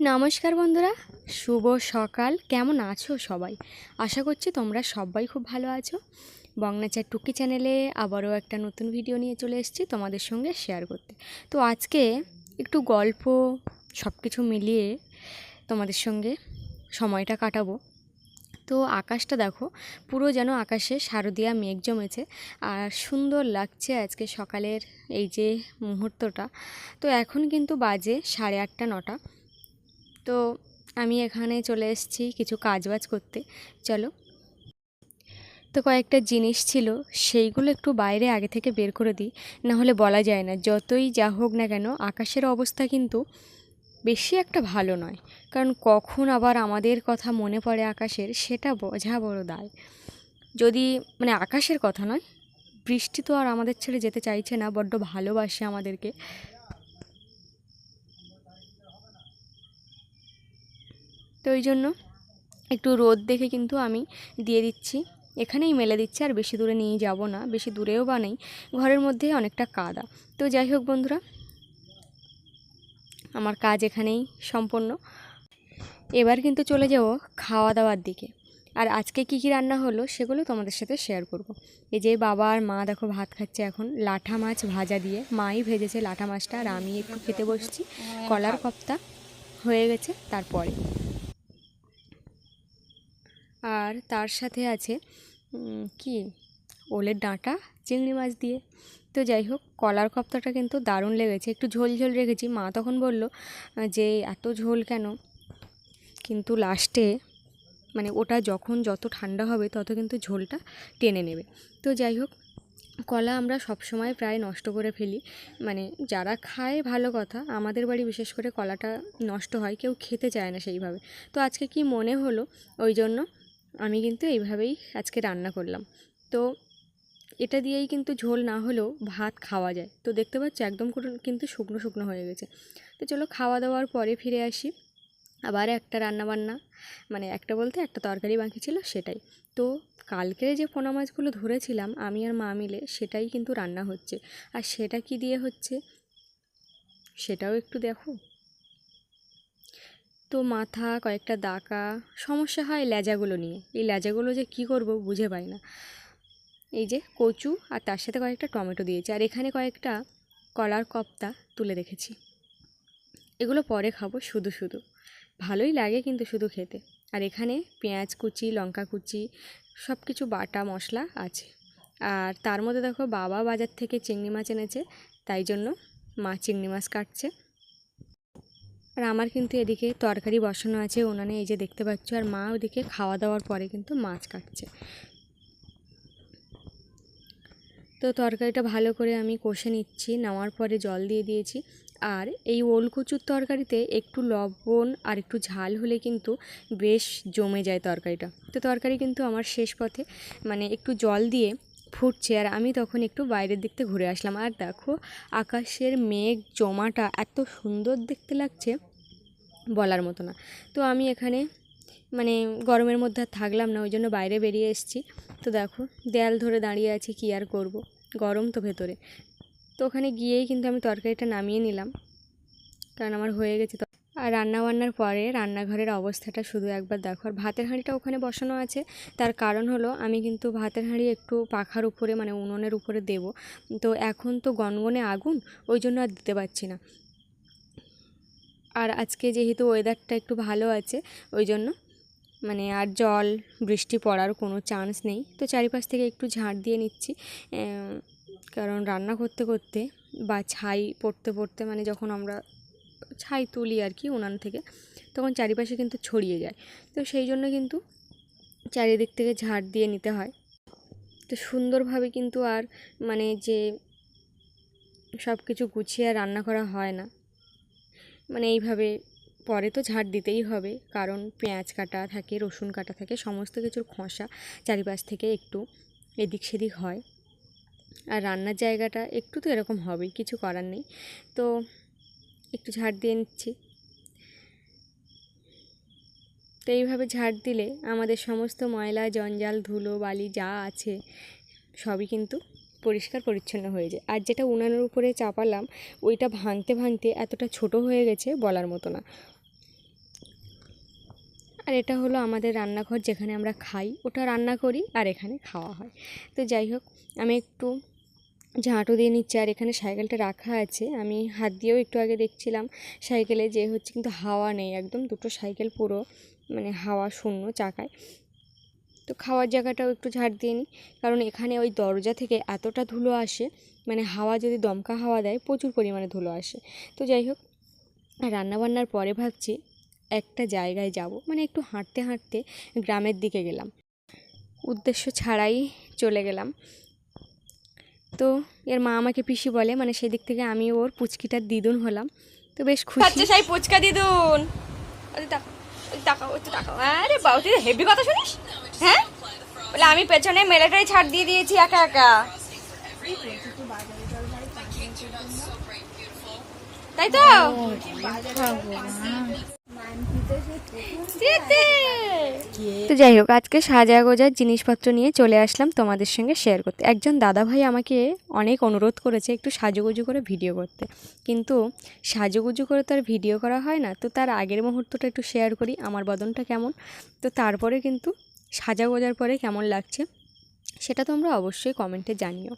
নমস্কার বন্ধুরা, শুভ সকাল। কেমন আছো সবাই? আশা করছি তোমরা সবাই খুব ভালো আছো। বংনাচার টুকি চ্যানেলে আবারও একটা নতুন ভিডিও নিয়ে চলে এসেছি তোমাদের সঙ্গে শেয়ার করতে। তো আজকে একটু গল্প সব কিছু মিলিয়ে তোমাদের সঙ্গে সময়টা কাটাবো। তো আকাশটা দেখো, পুরো যেন আকাশে শারদীয়া মেঘ জমেছে আর সুন্দর লাগছে আজকে সকালের এই যে মুহূর্তটা। তো এখন কিন্তু বাজে সাড়ে আটটা, নটা। তো আমি এখানে চলে এসেছি কিছু কাজবাজ করতে। চলো। তো কয়েকটা জিনিস ছিল, সেইগুলো একটু বাইরে আগে থেকে বের করে দিই না হলে বলা যায় না। যতই যা হোক না কেন, আকাশের অবস্থা কিন্তু বেশি একটা ভালো নয়। কারণ কখন আবার আমাদের কথা মনে পড়ে আকাশের, সেটা বোঝা বড় দায়। যদি মানে আকাশের কথা নয়, বৃষ্টি তো আর আমাদের ছেড়ে যেতে চাইছে না, বড্ড ভালোবাসে আমাদেরকে। তো ওই জন্য একটু রোদ দেখে কিন্তু আমি দিয়ে দিচ্ছি। এখানেই মেলে দিচ্ছি, আর বেশি দূরে নিয়ে যাব না। বেশি দূরেও বা নেই, ঘরের মধ্যেই অনেকটা কাদা। তো যাই হোক বন্ধুরা, আমার কাজ এখানেই সম্পন্ন। এবার কিন্তু চলে যাব খাওয়া দাওয়ার দিকে। আর আজকে কি কি রান্না হলো সেগুলো তোমাদের সাথে শেয়ার করব। এই যে বাবা আর মা দেখো ভাত খাচ্ছে এখন, লাঠা মাছ ভাজা দিয়ে। মাই ভেজেছে লাঠা মাছটা, আর আমি একটু খেতে বসছি। কলার কপ্তা হয়ে গেছে, তারপরে। আর তার সাথে আছে কি? ওলের ডাঁটা, চিংড়ি মাছ দিয়ে। তো যাই হোক, কলার কপ্তাটা কিন্তু দারুণ লেগেছে। একটু ঝোল ঝোল রেখেছি। মা তখন বলল, যে এত ঝোল কেন? কিন্তু লাস্টে মানে ওটা যখন যত ঠান্ডা হবে, তত কিন্তু ঝোলটা টেনে নেবে। তো যাই হোক, কলা আমরা সব সময় প্রায় নষ্ট করে ফেলি। মানে যারা খায়, ভালো কথা। আমাদের বাড়ি বিশেষ করে কলাটা নষ্ট হয়। কেউ খেতে চায় না সেইভাবে। তো আজকে কি মনে হলো? ওই জন্য আমি কিন্তু এইভাবেই আজকে রান্না করলাম। তো এটা দিয়েই কিন্তু ঝোল না হলেও ভাত খাওয়া যায়। তো দেখতে পাচ্ছ একদম কিন্তু শুকনো শুকনো হয়ে গেছে। তো চলো খাওয়া দাওয়ার পরে ফিরে আসি। আবার একটা রান্না বান্না মানে একটা বলতে একটা তরকারি বাকি ছিল সেটাই। তো কালকে যে পোনা মাছগুলো ধরেছিলাম আমি আর মা মিলে সেটাই কিন্তু রান্না হচ্ছে। আর সেটা কি দিয়ে হচ্ছে সেটাও একটু দেখো। তো মাথা, কয়েকটা দাকা, সমস্যা হয় লেজাগুলো নিয়ে। এই লেজাগুলো যে কি করব বুঝে পাই না। এই যে কচু আর তার সাথে কয়েকটা টমেটো দিয়েছি। আর এখানে কয়েকটা কলার কপ্তা তুলে রেখেছি। এগুলো পরে খাব শুধু শুধু। ভালোই লাগে কিন্তু শুধু খেতে। আর এখানে পেঁয়াজ কুচি, লঙ্কা কুচি সব কিছু বাটা মশলা আছে। আর তার মধ্যে দেখো বাবা বাজার থেকে চিংড়ি মাছ এনেছে, তাই জন্য মা চিংড়ি মাছ কাটছে। আর আমার কিন্তু এদিকে তরকারি বসানো আছে, উনানে এই যে দেখতে পাচ্ছ, আর মা ওদিকে খাওয়া দাওয়ার পরে কিন্তু মাছ কাটছে। তো তরকারিটা ভালো করে আমি কষে নিচ্ছি, নেওয়ার পরে জল দিয়ে দিয়েছি। আর এই ওল কচুর তরকারিতে একটু লবণ আর একটু ঝাল হলে কিন্তু বেশ জমে যায় তরকারিটা। তো তরকারি কিন্তু আমার শেষ পথে মানে একটু জল দিয়ে ফুটছে আর আমি তখন একটু বাইরের দিক থেকে ঘুরে আসলাম। আর দেখো, আকাশের মেঘ জমাটা এত সুন্দর দেখতে লাগছে বলার মতো না। তো আমি এখানে মানে গরমের মধ্যে আর থাকলাম না, ওই জন্য বাইরে বেরিয়ে এসেছি। তো দেখো, দেয়াল ধরে দাঁড়িয়ে আছি, কী আর করব? গরম তো ভেতরে। তো ওখানে গিয়েই কিন্তু আমি তরকারিটা নামিয়ে নিলাম। কারণ আমার হয়ে গেছে আর রান্না বান্নার পরে রান্নাঘরের অবস্থাটা শুধু একবার দেখো। আর ভাতের হাঁড়িটা ওখানে বসানো আছে। তার কারণ হলো, আমি কিন্তু ভাতের হাঁড়ি একটু পাখার উপরে মানে উনুনের উপরে দেব। তো এখন তো গনগনে আগুন, ওই জন্য আর দিতে পারছি না। আর আজকে যেহেতু ওয়েদারটা একটু ভালো আছে, ওই জন্য মানে আর জল, বৃষ্টি পড়ার কোনো চান্স নেই। তো চারিপাশ থেকে একটু ঝাড় দিয়ে নিচ্ছি। কারণ রান্না করতে করতে বা ছাই পড়তে পড়তে মানে যখন আমরা ছাই তুলি আর কি উনান থেকে, তখন চারিপাশে কিন্তু ছড়িয়ে যায়। তো সেই জন্য কিন্তু চারিদিক থেকে ঝাড় দিয়ে নিতে হয়। তো সুন্দরভাবে কিন্তু আর মানে যে সব কিছু গুছিয়ে আর রান্না করা হয় না। মানে এইভাবে পরে তো ঝাড় দিতেই হবে, কারণ পেঁয়াজ কাটা থাকে, রসুন কাটা থাকে, সমস্ত কিছুর খোসা চারিপাশ থেকে একটু এদিক সেদিক হয়। আর রান্নার জায়গাটা একটু তো এরকম হবেই, কিছু করার নেই। তো একটু ঝাড় দিয়ে নিচ্ছি। তো এইভাবে ঝাড় দিলে আমাদের সমস্ত ময়লা, জঞ্জাল, ধুলো, বালি যা আছে, সবই কিন্তু পরিষ্কার পরিচ্ছন্ন হয়ে যায়। আর যেটা উনানের উপরে চাপালাম, ওইটা ভাঙতে ভাঙতে এতটা ছোট হয়ে গেছে বলার মতো না। আর এটা হলো আমাদের রান্নাঘর যেখানে আমরা খাই, ওটা রান্না করি আর এখানে খাওয়া হয়। তো যাই হোক, আমি একটু ঝাঁটু দিয়ে নিচ্ছে আর এখানে সাইকেলটা রাখা আছে। আমি হাত দিয়েও একটু আগে দেখছিলাম সাইকেলে যে হচ্ছে কিন্তু হাওয়া নেই একদম, দুটো সাইকেল পুরো মানে হাওয়া শূন্য চাকায়। তো খাওয়ার জায়গাটাও একটু ঝাড় দিয়ে নিই, কারণ এখানে ওই দরজা থেকে এতটা ধুলো আসে মানে হাওয়া যদি দমকা হাওয়া দেয় প্রচুর পরিমাণে ধুলো আসে। তো যাই হোক, রান্নাবান্নার পরে ভাবছি একটা জায়গায় যাব মানে একটু হাঁটতে হাঁটতে গ্রামের দিকে গেলাম। উদ্দেশ্য ছাড়াই চলে গেলাম। তো এর মা আমাকে পিসি বলে মানে সেদিক থেকে আমি ওর পুচকিটার দিদুন হলাম। তো বেশ খুশি। সেই পুচকা দিদুন। ওই তাকাও তাকাও আরে বাবু তুই হেভি কথা শুনিস? হ্যাঁ? বলে আমি পেছনে মেলাটাই ছাড় দিয়ে দিয়েছি একা একা। তাই তো। তো যাই হোক আজকে সাজা গোজার জিনিসপত্র নিয়ে চলে আসলাম তোমাদের সঙ্গে শেয়ার করতে। একজন দাদাভাই আমাকে অনেক অনুরোধ করেছে একটু সাজুগুজু করে ভিডিও করতে। কিন্তু সাজুগুজু করে তো আর ভিডিও করা হয় না। তো তার আগের মুহূর্তটা একটু শেয়ার করি আমার বদনটা কেমন? তো তারপরে কিন্তু সাজা গোজার পরে কেমন লাগছে সেটা তোমরা অবশ্যই কমেন্টে জানিও।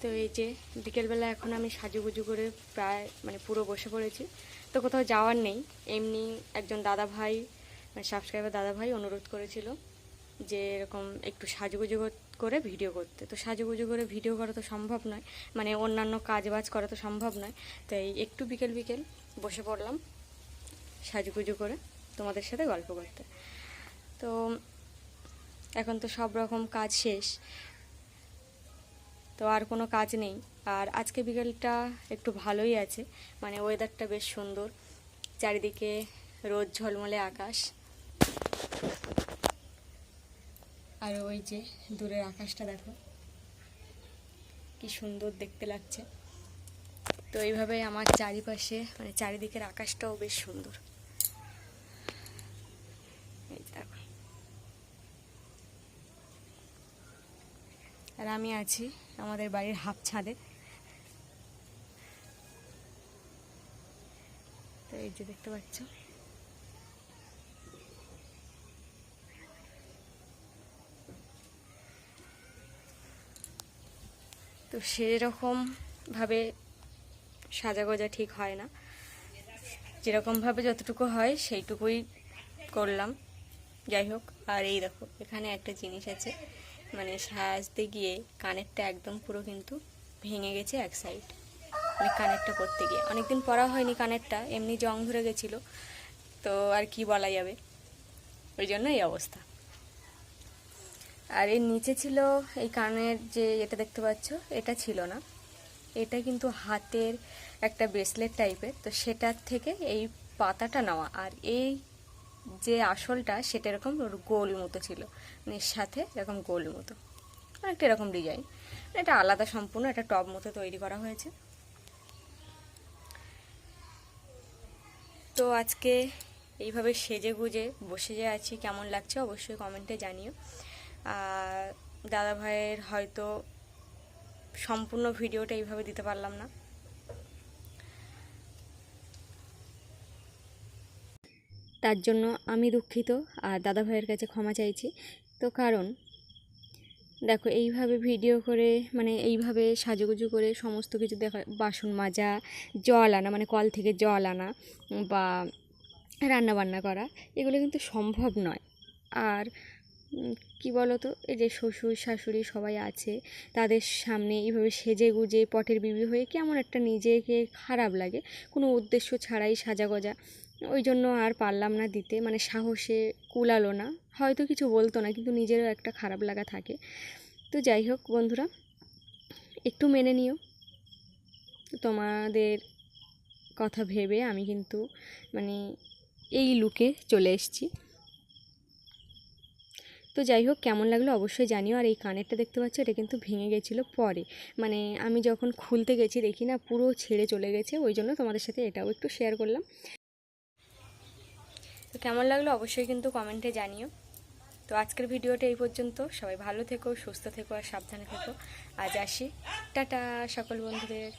তো এই যে বিকেলবেলা এখন আমি সাজুগুজু করে প্রায় মানে পুরো বসে পড়েছি। তো কোথাও যাওয়ার নেই। এমনি একজন দাদা ভাই সাবস্ক্রাইবার দাদা ভাই অনুরোধ করেছিল যে এরকম একটু সাজুগুজু করে ভিডিও করতে। তো সাজুগুজু করে ভিডিও করা তো সম্ভব নয় মানে অন্যান্য কাজ বাজ করা তো সম্ভব নয়। তাই একটু বিকেল বিকেল বসে পড়লাম সাজুগুজু করে তোমাদের সাথে গল্প করতে। তো এখন তো সব রকম কাজ শেষ। তো আর কোনো কাজ নেই। আর আজকে বিকেলটা একটু ভালোই আছে। মানে ওয়েদারটা বেশ সুন্দর। চারিদিকে রোদ ঝলমলে আকাশ। আর ওই যে দূরের আকাশটা দেখো। কি সুন্দর দেখতে লাগছে। তো এইভাবে আমার চারিপাশে মানে চারিদিকের আকাশটাও বেশ সুন্দর। আর আমি আছি আমাদের বাড়ির হাফ ছাদে। এই যে দেখতে পাচ্ছ। তো সেরকম ভাবে সাজা গোজা ঠিক হয় না। যেরকমভাবে যতটুকু হয় সেইটুকুই করলাম। যাই হোক, আর এই দেখো, এখানে একটা জিনিস আছে। মানে সাজতে গিয়ে কানেরটা একদম পুরো কিন্তু ভেঙে গেছে এক সাইড মানে কানেরটা পরতে গিয়ে। অনেকদিন পরা হয়নি কানেরটা এমনি জং ধরে গেছিল। তো আর কি বলা যাবে? ওই জন্য এই অবস্থা। আর এর নিচে ছিল, এই কানের যে এটা দেখতে পাচ্ছ, এটা ছিল না। এটা কিন্তু হাতের একটা ব্রেসলেট টাইপের তো সেটার থেকে এই পাতাটা নেওয়া। আর এই যে আসলটা, সেটা এরকম গোল মতো ছিল। মানে সাথে এরকম গোল মতো। অনেকটা এরকম ডিজাইন এটা আলাদা সম্পূর্ণ, একটা টব মতো তৈরি করা হয়েছে। তো আজকে এইভাবে সেজে গুজে বসে যে আছি, কেমন লাগছে অবশ্যই কমেন্টে জানিও। দাদা ভাইয়ের হয়তো সম্পূর্ণ ভিডিওটা এইভাবে দিতে পারলাম না। তার জন্য আমি দুঃখিত, আর দাদা ভাইয়ের কাছে ক্ষমা চাইছি। তো কারণ দেখো, এইভাবে ভিডিও করে মানে এইভাবে সাজুগুজু করে সমস্ত কিছু দেখা, বাসন মাজা, জল আনা মানে কল থেকে জল আনা, বা রান্না বান্না করা, এগুলো কিন্তু সম্ভব নয়। আর কি বলো তো এই যে শ্বশুর, শাশুড়ি সবাই আছে, তাদের সামনে এইভাবে সেজে গুজে, পটের বিবি হয়ে কেমন একটা নিজেকে খারাপ লাগে, কোনো উদ্দেশ্য ছাড়াই সাজা গজা ওই জন্য আর পারলাম না দিতে। মানে সাহসে কুলালো না। হয়তো কিছু বলতো না, কিন্তু নিজেরও একটা খারাপ লাগা থাকে। তো যাই হোক বন্ধুরা, একটু মেনে নিও। তোমাদের কথা ভেবে আমি কিন্তু মানে এই লুকে চলে এসেছি। তো যাই হোক, কেমন লাগল অবশ্যই জানিও। আর এই কানেরটা দেখতে পাচ্ছ, এটা কিন্তু ভেঙে গেছিল পরে। মানে আমি যখন খুলতে গেছি, দেখি না পুরো ছেড়ে চলে গেছে। ওই জন্য তোমাদের সাথে এটাও একটু শেয়ার করলাম। তো কেমন লাগল অবশ্যই কিন্তু কমেন্টে জানিও। তো আজকের ভিডিওটা এই পর্যন্ত। সবাই ভালো থেকো, সুস্থ থেকো আর সাবধানে থেকো। আজ আসি। টাটা সকল বন্ধুদের।